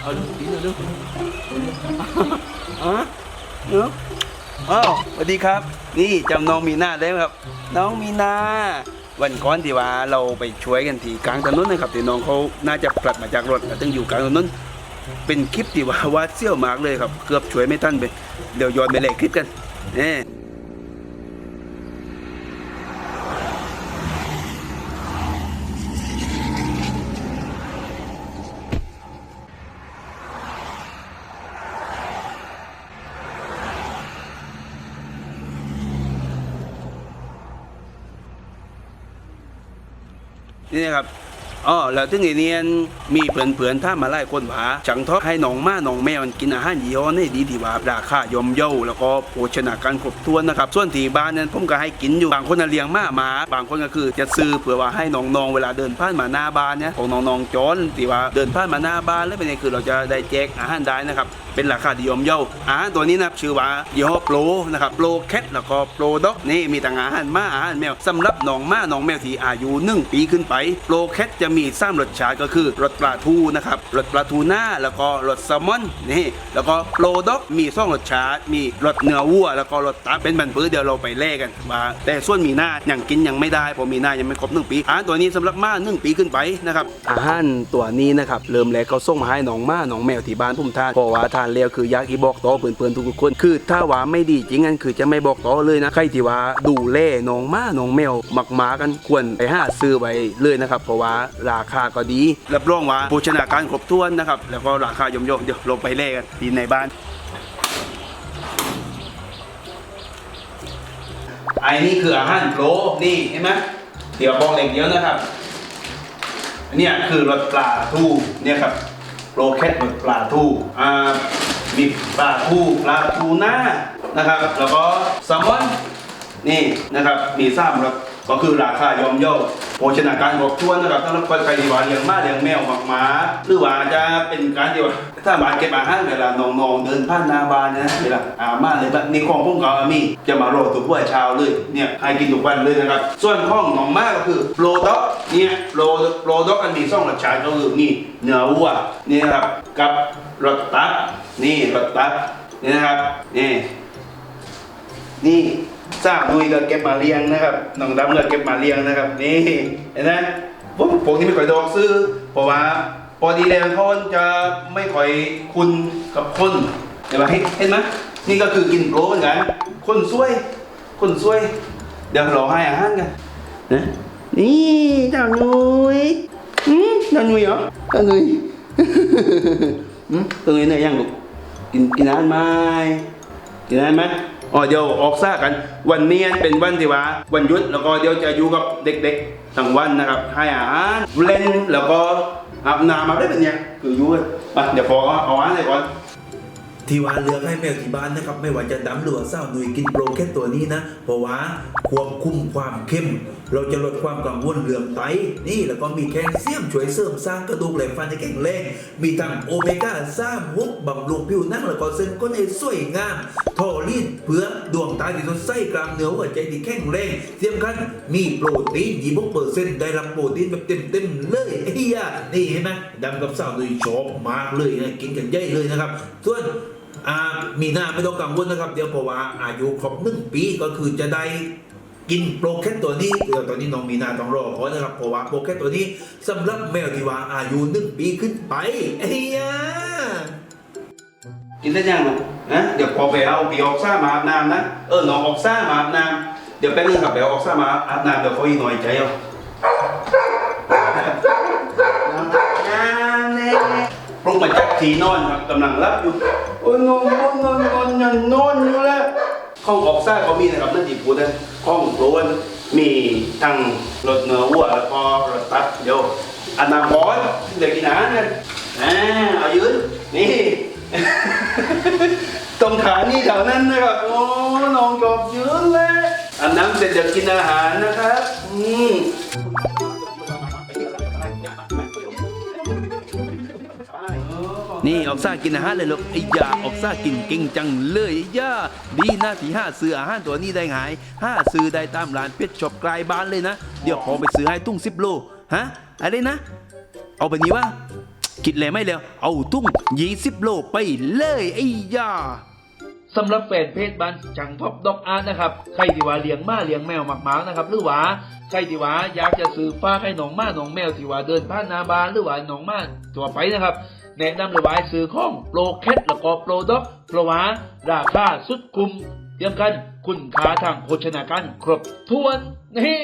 เอาดูกินเอาดูอะเนาะอ้าวสวัสดีครับ นี่จำน้องมีนาได้ไหมครับ น้องมีนาวันก่อนที่ว่าเราไปช่วยกันที่กลางถนนนะครับที่น้องเขาน่าจะพลัดมาจากรถแล้งอยู่กลางถนนเป็นคลิปที่ว่าว่าเซี่ยวมากเลยครับ เกือบช่วยไม่ทันไปเดี๋ยวย้อนไปเลยคลิปกันนี่นี่ นะครับ อ๋อแล้วถึงไอเนียนมีเพื่อนๆถ้ามาไล่คนผาจังทอให้น้องม้าน้องแมวมันกินอาหารยี่ห้อนี่ดีที่ว่าราคาย่อมเย่าแล้วก็โภชนาการครบถ้วนนะครับ ส่วนที่บ้านนั้นผมก็ให้กินอยู่บางคนน่ะเลี้ยงมาหมา บางคนก็คือจะซื้อเผื่อว่าให้น้องๆเวลาเดินผ่านมาหน้าบ้านเนี่ยของน้องๆจอนที่ว่าเดินผ่านมาหน้าบ้านแล้วเป็นไงคือเราจะได้แจกอาหารได้นะครับเป็นราคาที่ย่อมเยาอาหารตัวนี้นะครับชื่อว่ายี่ห้อโปรนะครับโปรแคทแล้วก็โปรด็อกนี่มีต่างอาหารมาอาหารแมวสำหรับน้องม้าน้องแมวที่อายุหนึ่งปีขึ้นไปโปรแคทจะมีสามรสชาติก็คือรสปลาทูนะครับรสปลาทูหน้าแล้วก็รสแซลมอนนี่แล้วก็โปรด็อกมีสองรสชาติ มีรสเนื้อวัว แล้วก็รสตับเป็นบันพื้เดี๋ยวเราไปแลกกันมาแต่ส่วนมีหน้าอยังกินยังไม่ได้เพราะมีหน้ายังไม่ครบหนึ่งปีอาหารตัวนี้สำหรับม้าหนึ่งปีขึ้นไปนะครับอาหารตัวนี้นะครับเริ่มแรกเขาส่งมาให้น้องม้าน้องแมวที่บ้านผมทานเพราะว่าทานแล้วคืออยากที่บอกต่อเพื่อนๆทุกๆคน คือถ้าว่าไม่ดีจริงงั้นคือจะไม่บอกต่อเลยนะใครที่ว่าดูแลน้องม้าน้องแมวมักหมากันควรไปหาซื้อไว้เลยนะครับเพราะว่าราคาก็ดี รับรองว่าโภชนาการครบถ้วนนะครับ แล้วก็ราคาย่อมๆเดี๋ยวลงไปแลกกันที่ในบ้านไอ้นี่คืออาหารโปรนี่เห็นไหมเดี๋ยวบอกเด็กเดียวนะครับเนี่ยคือรสปลาทูเนี่ยครับโปรแคทรสปลาทูอ่ามีปลาทูปลาทูหน้านะครับ แล้วก็แซลมอนนี่นะครับมีสามรส ก็คือราคายอมเย่าโภชนาการครบถ้วนนะครับสำหรับคนใครที่ว่าเลี้ยงม้าเลี้ยงแมวหมักหมาหรือว่าจะเป็นการที่ว่าถ้ามาเก็บอาหารเวลาน้องๆเดินผ่านหน้าบ้านนยนะเวลาอามาเลยแบบนี่ของพวกเราอะมีจะมาโรยทุกวันเช้าเลยเนี่ยให้กินทุกวันเลยนะครับ ส่วนข้องของม้าก็คือโปรด็อกเนี่ยโปรโปรด็อกอันมีสองรสชาติก็คือนี่เนื้อวัวนี่นะครับกับรสตับนี่รสตับนี่นะครับนี่นี่ ทราบนุยก็เก็บมาเลี้ยงนะครับน้องดำก็เก็บมาเลี้ยงนะครับ นี่เห็นไหมผมผมที่ไม่ค่อยดอกซื้อเพราะว่าปกติแล้วเขาจะไม่ค่อยคุ้นกับคนเห็นไหมเห็นไหมนี่ก็คือกินโปรเหมือนกันคนซวย คนซวย เดี๋ยวเราให้อาหารกันนะนี่เจ้านุยอืมเจ้านุยเหรอเจ้านุยอืมตัวนี้เนี่ยยังลูกกินกินอาหารไหม กินไหมอ๋อเดี๋ยวออกซ่ากัน วันนี้เป็นวันที่ว่าวันยุดแล้วก็เดี๋ยวจะอยู่กับเด็กๆทั้งวันนะครับให้อาหารเล่นแล้วก็อาบน้ำมาได้เป็นเนี่ยคืออยู่กันไปเดี๋ยวพอเอาอาหารเลยก่อนที่ว่าเลือกให้แมวที่บ้านนะครับไม่ว่าจะดำหรือเศร้าหนุ่ยกินโปรแค่ตัวนี้นะ เพราะว่าควบคุมความเข้ม เราจะลดความกังวลเรื่องไตนี่แล้วก็มีแคลเซียมช่วยเสริมสร้างกระดูกและฟันให้แข็งแรงมีทั้งโอเมก้าสามฮุกบำรุงผิวหนังแล้วก็เส้นก้นให้สวยงาม ทอรีดเพื่อดวงตาที่สดใสกล้ามเนื้อหัวใจที่แข็งแรงเทียมกันมีโปรตีนยี่สิบเปอร์เซ็นต์ได้รับโปรตีนแบบเต็มๆเลยไอ้เหี้ยนี่เห็นไหมดำกับสาวหนุ่ยชอบมากเลยนะกินกันใหญ่เลยนะครับ ส่วนมีหน้าไม่ต้องกังวลนะครับเดี๋ยวเพราะว่าอายุครบหนึ่งปีก็คือจะได้กินโปรแคทตัวนี้เดี๋ยวตอนนี้น้องมีนาต้องรอขอนะครับเพราะว่าโปรแคทตัวนี้สำหรับแมวที่ว่าอายุหนึ่งปีขึ้นไปเอ้ย กินได้ยังลูกนะเดี๋ยวพอไปเอาปีออกซ่ามาอาบน้ำนะเออน้องออกซ่ามาอาบน้ำเดี๋ยวแป๊บนึงครับไปเอาออกซ่ามาอาบน้ำเดี๋ยวเขาอีหน่อยใจเอาปลุกมาจากที่นอนครับกำลังรับอยู่โอ้ยนอนนอนนอนนอนยังนอนอยู่แล้วห้องออกซ่าก็มีนะครับนั่นที่พูดนะห้องโปรนมีทั้งรถเนื้อวัวแล้วก็รถตัดเดี๋ยวอันน้ำร้อนเด็กกินอาหารกันอ่าเอายืนนี่ ตรงขานี่แถวนั้นนะครับ โอ้น้องจอบยืนเลยอันน้ำเสร็จเดี๋ยวกินอาหารนะครับ อืมนี่ออกซ่ากินอาหารเลยลูกไอ้ยาออกซ่ากินเก่งจังเลยไอ้ยาดีนะที่ห้าซื้ออาหารตัวนี้ได้ไงห้าซื้อได้ตามร้านเพชรช็อปกลายบ้านเลยนะ เดี๋ยวพอไปซื้อให้ตุ้งสิบโล ฮะ อะไรนะ เอาไปนี้วะ คิดเลยไม่แล้วเอาตุ้งยี่สิบโลไปเลยไอ้ยาสำหรับแฟนเพจบ้านจังท็อปด็อกอาร์ตนะครับใครที่ว่าเลี้ยงม้าเลี้ยงแมวหมักๆนะครับหรือว่าใครที่ว่าอยากจะซื้อฟ้าให้น้องม้าน้องแมวที่ว่าเดินผ่านนาบานหรือว่าน้องม้าตัวไปนะครับแนะนำเลยว่าซื้อของโปรแคทแล้วก็โปรด็อกเพราะว่าราคาสุดคุ้มเทียมกันคุณค่าทางโภชนาการครบถ้วนนี่